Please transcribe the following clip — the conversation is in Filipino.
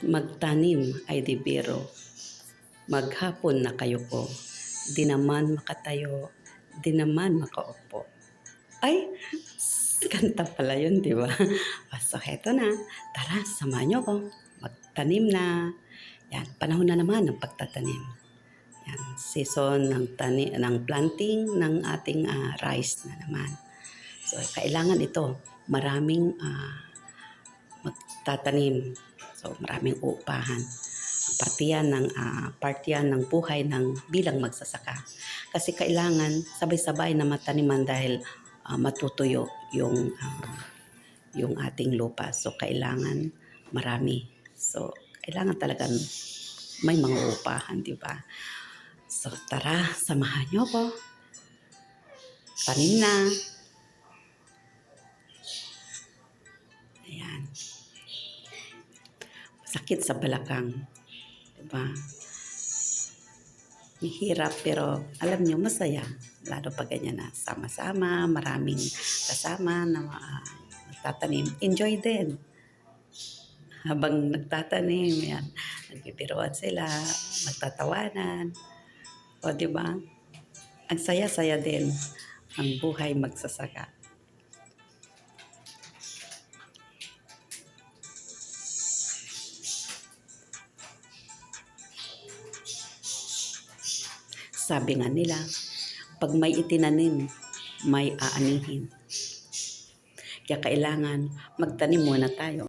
Magtanim ay di biro. Maghapon na kayo ko. Di naman makatayo. Di naman makaupo. Ay, kanta pala yun, di ba? So, heto na. Tara, samahan niyo ko. Magtanim na. Yan, panahon na naman ng pagtatanim. Yan, season ng, tani, ng planting ng ating ah, rice na naman. So, kailangan ito. Maraming ah, magtatanim. So, maraming uupahan. Parte ng, ah, parte yan ng buhay ng bilang magsasaka. Kasi kailangan sabay-sabay na mataniman dahil ah, matutuyo yung ah, yung ating lupa. So, kailangan marami. So, kailangan talagang may mga upahan, di ba? So, tara, samahan niyo ko. Tanim na. Sakit sa balakang. Di ba? Mahirap pero alam niyo masaya. Lalo pag ganyan na sama-sama, maraming kasama na uh, nagtatanim. Enjoy din. Habang nagtatanim, yan, nagbibiruan sila, nagtatawanan. O, di ba? Ang saya-saya din ang buhay magsasaka. Sabi nga nila, pag may itinanim, may aanihin. Kaya kailangan magtanim muna tayo.